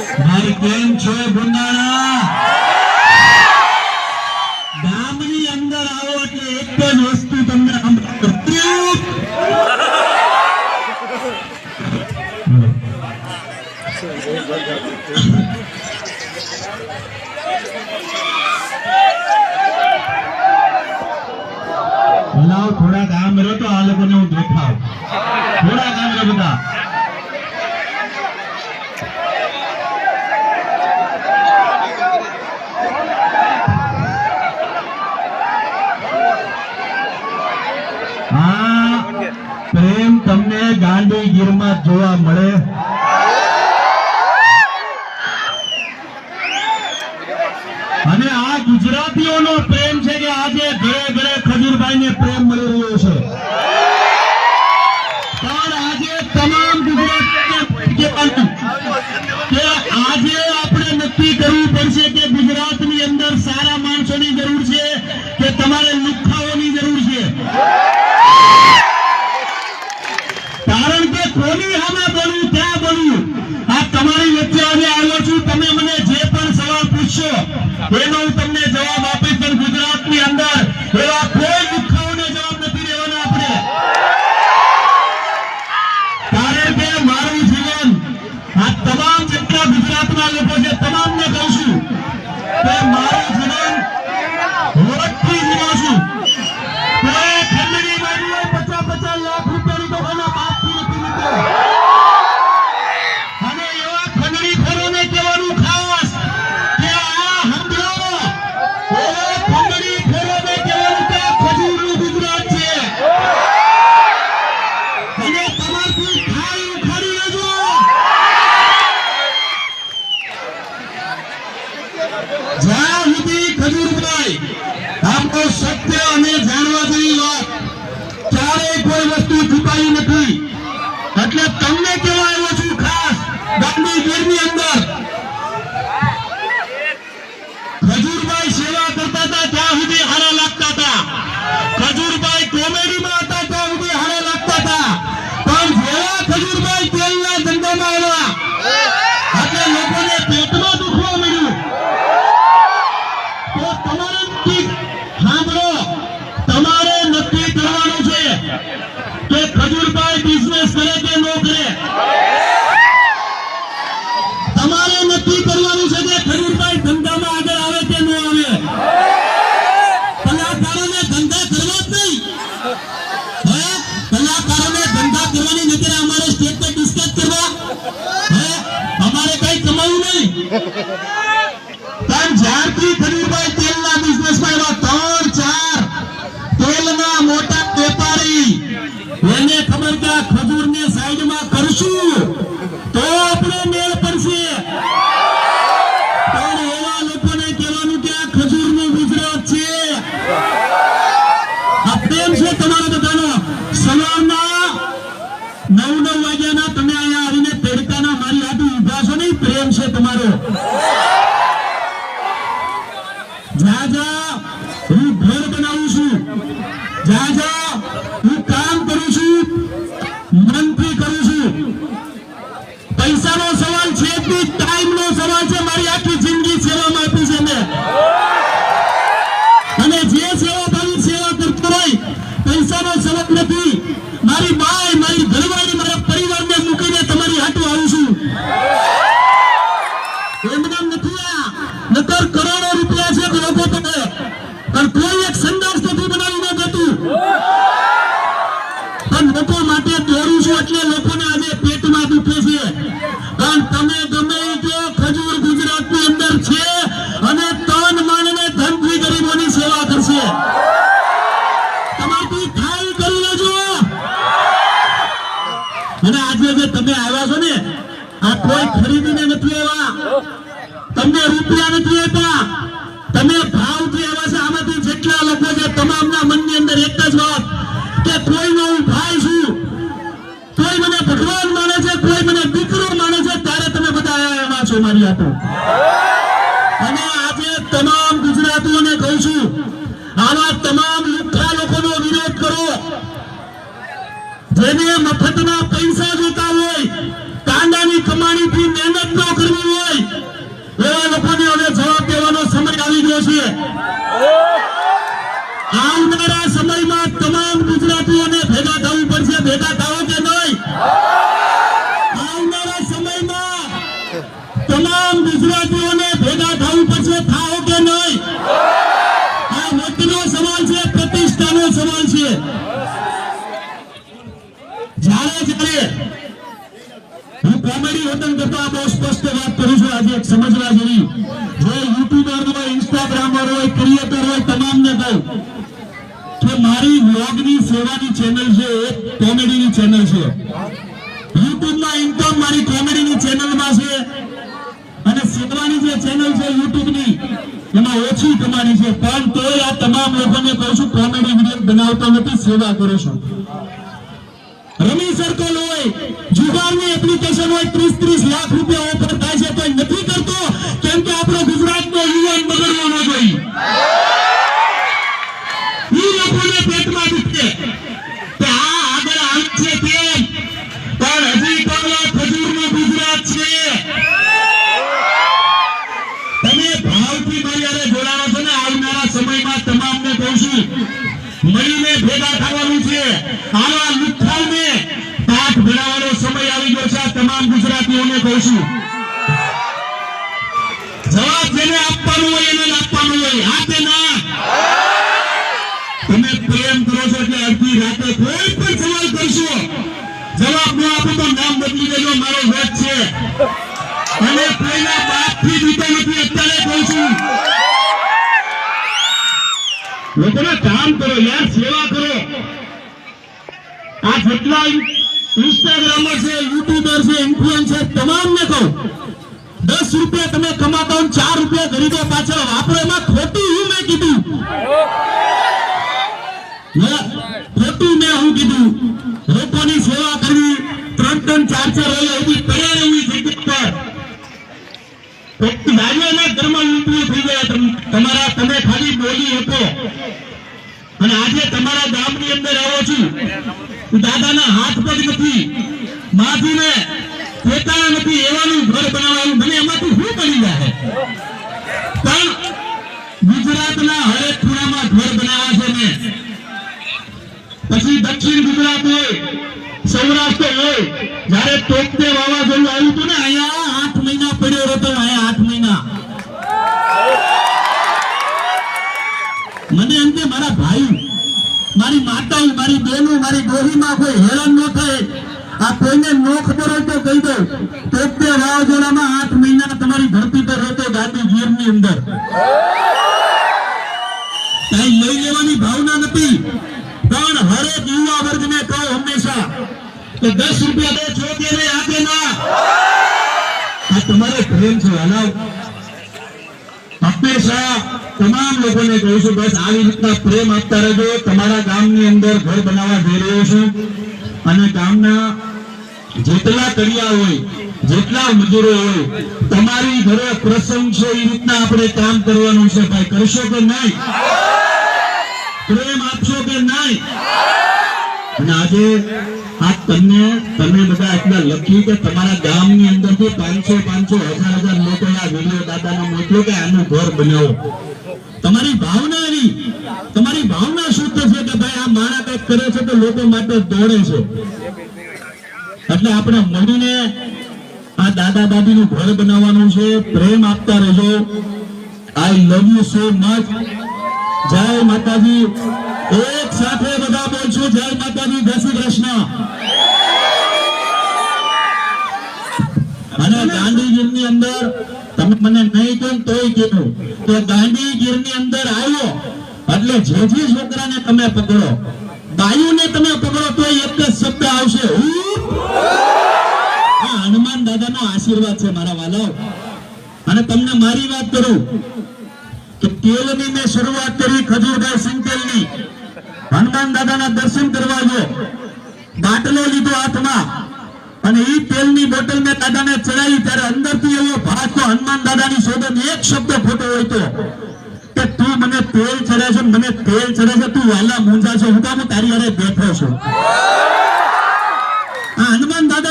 ભાઈ કેમ છો ગુંડાણા ગામની અંદર આવો એટલે એક જ વસ્તુ તમને સંભળાય. લાવ થોડાક આમ રહો તો આ લોકોને હું દેખાવ થોડાક આમ રહો બધા આ પ્રેમ તમને ગાંધીગીરમાં જોવા મળે. એનો વસ્તુ છુપાઈ નથી. એટલે તમને કેવા આવ્યો છું ખાસ ગાંધી ગીરની અંદર ખજૂરભાઈ સેવા કરતા હતા ત્યાં સુધી હારા લાગતા હતા ખજૂરભાઈ કોમેડીમાં હતા ત્યાં સુધી હારા લાગતા હતા પણ જેવા ખજૂરભાઈ તેલના ધંધામાં આવ્યા એટલે લોકોને પેટમાં દુખવા મળ્યું તો તમારે નક્કી સાંભળો તમારે નક્કી કરવાનું છે કે ખજૂરભાઈ બિઝનેસ કરે કે ન કરે તમારે નક્કી કરવાનું છે કે ખજૂરભાઈ ધંધામાં આગળ આવે કે ન આવે કલાકારોને ધંધા કરવા જ નહીં હે કલાકારોને ધંધા કરવાની નજરે અમારે સ્ટેજ પર ડિસ્કસ કરવા હે અમારે કઈ કમાવું નહીં પણ જ્યારથી ખજૂરભાઈ તેલના બિઝનેસમાં એવા ત્રણ ચાર તેલના મોટા વેપારી. એને ખબર કે ખજૂરને સાઈડમાં કરશું તો આપણે મેળ પડશે પણ એવા લોકોને કહેવાનું કે આ ખજૂરનું ગુજરાત છે આ પ્રેમ છે તમારા બધાનો સવારના નવ નવ વાગ્યાના તમે અહીંયા આવીને તડકાના મારી હાથે ઊભા છો નહીં પ્રેમ છે તમારો જા જા હું ઘર બનાવું છું. જા જા હું કામ કરું છું. મનથી કરું છું. પૈસાનો સવાલ છે ટાઈમનો સવાલ છે નકર કરોડો રૂપિયા છે લોકો પાસે પણ કોઈ એક સંદાસ નથી બનાવીને દેતું. પણ લોકો માટે દોડું છું એટલે લોકોને આજે પેટમાં દુખે છે. પણ તમે ગમે કહો, ખજૂર ગુજરાતની અંદર છે અને તન માનને ધનથી ગરીબોની સેવા કરશે. તમારથી થાય કરી લેજો. અને આજે જે તમે આવ્યા છો ને આ કોઈ ખરીદીને નથી આવ્યા. તમને રૂપિયા નથી આપ્યા તમે ભાવથી આવ્યા છે આમાંથી જેટલા લોકો છે, તમામના મનની અંદર એક જ વાત કે કોઈનો હું ભાઈ છું. કોઈ મને ભગવાન માને છે, કોઈ મને દીકરો માને છે, ત્યારે તમે બધા એવા છો મારી હાથે અને આજે તમામ ગુજરાતીઓને કહું છું, આવા તમામ લુખ્ખા લોકોનો વિરોધ કરો. જેને મફતના પૈસા જોતા હોય કાંદાની કમાણીથી મહેનત ન કરવી કરવી હોય એવા લોકોને હવે જવાબ દેવાનો સમય આવી ગયો છે. આવનારા સમયમાં તમામ ગુજરાતીઓને ભેગા થવું પડશે, ભેગા થાવો કે નહીં? આવનારા સમયમાં તમામ ગુજરાતીઓને ભેગા થવું પડશે થાવો કે નહીં? આ મતનો સવાલ છે, પ્રતિષ્ઠાનો સવાલ છે જ્યારે જ્યારે હું કોમેડી વતન કરતો આ બહુ સ્પષ્ટ કરું આજે એક સમજવા જેવી. જે યુટ્યુબર હોય ઇન્સ્ટાગ્રામર હોય ક્રિએટર હોય, તમામને કહું. કે મારી વ્લોગની સેવાની ચેનલ છે, એક કોમેડીની ચેનલ છે. યુટ્યુબમાં ઇન્કમ મારી કોમેડીની ચેનલમાં છે. અને સેવાની જે ચેનલ છે યુટ્યુબની એમાં ઓછી કમાણી છે. પણ તોય આ તમામ લોકોને કહું છું, કોમેડી વીડિયો બનાવતા નથી, સેવા કરો છો. રમી સર્કલ હોય. જુગારની એપ્લિકેશન હોય ત્રીસ ત્રીસ લાખ રૂપિયા ઓફર થાય છે તો નથી કરતો. કેમ કે આપણો ગુજરાતનો યુવાન બગડવો ન જોઈએ પેટમાં દુખે. કે આ આગળ આવે છે તેમ પણ હજી પણ ખજૂરનું ગુજરાત છે. તમે ભાવથી મારી જોડાણો છો ને, આવનારા સમયમાં તમામને કહું છું મળીને ભેગા થવાનું છે. આવા લુખ્ખાઓને પાઠ ભણાવવાનો સમય આવી ગયો છે. તમામ ગુજરાતીઓને કહું છું. જવાબ જેને આપવાનું હોય એને આપવાનું હોય. હા કે ના. તમે પ્રેમ કરો છો એટલે અડધી રાતે કોઈ પણ સવાલ કરશો. જવાબ ન આપો તો નામ બદલી દેજો. મારો વેદ છે. અને કોઈના બાપથી જીતો નથી. અત્યારે કહું છું. લોકોને કામ કરો, યાર સેવા કરો. આ જેટલા ઇન્સ્ટાગ્રામર છે યુટ્યુબર છે ઇન્ફ્લુએન્સર તમામને કહું. દસ રૂપિયા તમે કમાતા હો ને ચાર રૂપિયા ગરીબો પાછળ વાપરો, એમાં ખોટું હું મેં કીધું. ખોટું મેં હું કીધું. લોકોની સેવા કરવી, ત્રણ ત્રણ ચાર ચાર વાગે એવી પડ્યા રહેવી જગત પર. ઘરમાં થઈ ગયા તમારા તમે ખાલી બોલી શકો અને આજે તમારા ગામની અંદર આવો છું. દાદાના હાથ પગ નથી. માથુને પોતાના નથી, એવાનું ઘર બનાવવાનું. મને એમાંથી શું બની જાય પણ ગુજરાતના હરેક ખૂણામાં ઘર બનાવ્યા છે મેં. પછી દક્ષિણ ગુજરાત હોય, સૌરાષ્ટ્ર હોય, જયારે તોપતે વાવાઝોડું આવ્યું હતું ને, અહીંયા આઠ મહિના પડ્યો હતો, અહીંયા આઠ મહિના. મને કે મારા ભાઈ મારી માતાઓ મારી બહેનો મારી ડોહીમાં કોઈ હેરાન ન થાય. આ કોઈને નો ખબર હોય તો કહી દઉં તોપતે વાવાઝોડામાં આઠ મહિના તમારી ધરતી પર રહેતો ગાંધી ગીરની અંદર. કઈ લઈ લેવાની ભાવના નથી. પણ હરેક યુવા વર્ગને કહો હંમેશા કે દસ રૂપિયા દે છો કે આપે ના તમારો પ્રેમ છે હલાવ હંમેશા તમામ લોકોને કહું છું, બસ આવી રીતના પ્રેમ આપતા રહેજો. તમારા ગામની અંદર ઘર બનાવવા જઈ રહ્યો છું. અને ગામના જેટલા તળિયા હોય, જેટલા મજૂરો હોય, તમારી ઘરે પ્રસંગ છે, એ રીતના આપણે કામ કરવાનું છે ભાઈ. કરશો કે નહીં? પ્રેમ આપશો કે નહીં? અને આજે આ તમને તમે બધા એટલા લખ્યું કે તમારા ગામની અંદરથી પાંચસો પાંચસો હજાર હજાર લોકો આ વીડિયો દાદાને મોકલો કે આનું ઘર બનાવો. તમારી ભાવના એવી, તમારી ભાવના શુદ્ધ છે કે ભાઈ આ માણા કંઈક કરે છે તો લોકો માટે દોડે છે? એટલે આપણે મળીને આ દાદા દાદીનું ઘર બનાવવાનું છે. પ્રેમ આપતા રહેજો. I love you so much જય માતાજી. એક સાથે બધા બોલશું. જય માતાજી, જય શ્રી કૃષ્ણ. અને ગાંધીગીરની અંદર, તમે મને નહીં કહો તોય કીધું કે ગાંધીગીરની અંદર આવ્યો, એટલે જે જે છોકરાને તમે પકડો બાયુને તમે પકડો, તો એક જ શબ્દ આવશે. હનુમાન દાદાનો આશીર્વાદ છે મારા વાલો. અને તમને મારી વાત કરું કે તેલની મેં શરૂઆત કરી ખજૂરભાઈ સિંગતેલની હનુમાન દાદાના દર્શન કરવા ગયો બાટલો લીધો હાથમાં. અને ઈ તેલની બોટલ મેં દાદાને ચડાવી ત્યારે અંદરથી એવો ભાગ તો હનુમાન દાદાની શોધન એક શબ્દ ખોટો હોય તો. કે તું મને તેલ ચડે છે, મને તેલ ચડે છે, તું વાલા મૂંઝા છે. હું કામ તારી અરે બેઠો છું. હનુમાન દાદા